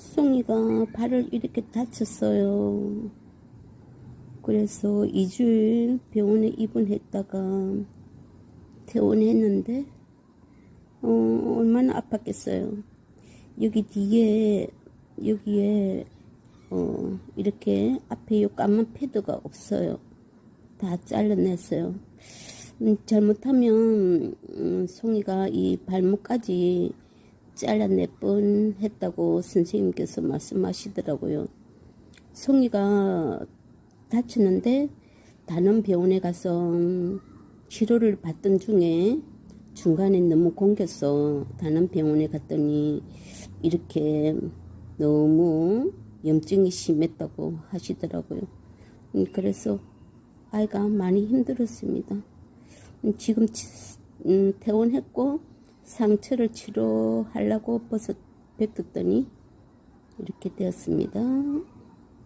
송이가 발을 이렇게 다쳤어요. 그래서 2주일 병원에 입원했다가 퇴원했는데 어, 얼마나 아팠겠어요. 여기 뒤에 여기에 어, 이렇게 앞에 요 까만 패드가 없어요. 다 잘라냈어요. 음, 잘못하면 음, 송이가 이 발목까지 잘라낼 뻔 했다고 선생님께서 말씀하시더라고요. 송이가 다쳤는데 다른 병원에 가서 음, 치료를 받던 중에 중간에 너무 공겨서 다른 병원에 갔더니 이렇게 너무 염증이 심했다고 하시더라고요. 음, 그래서 아이가 많이 힘들었습니다. 음, 지금 치- 음, 퇴원했고 상처를 치료하려고 버섯 뱉었더니 이렇게 되었습니다.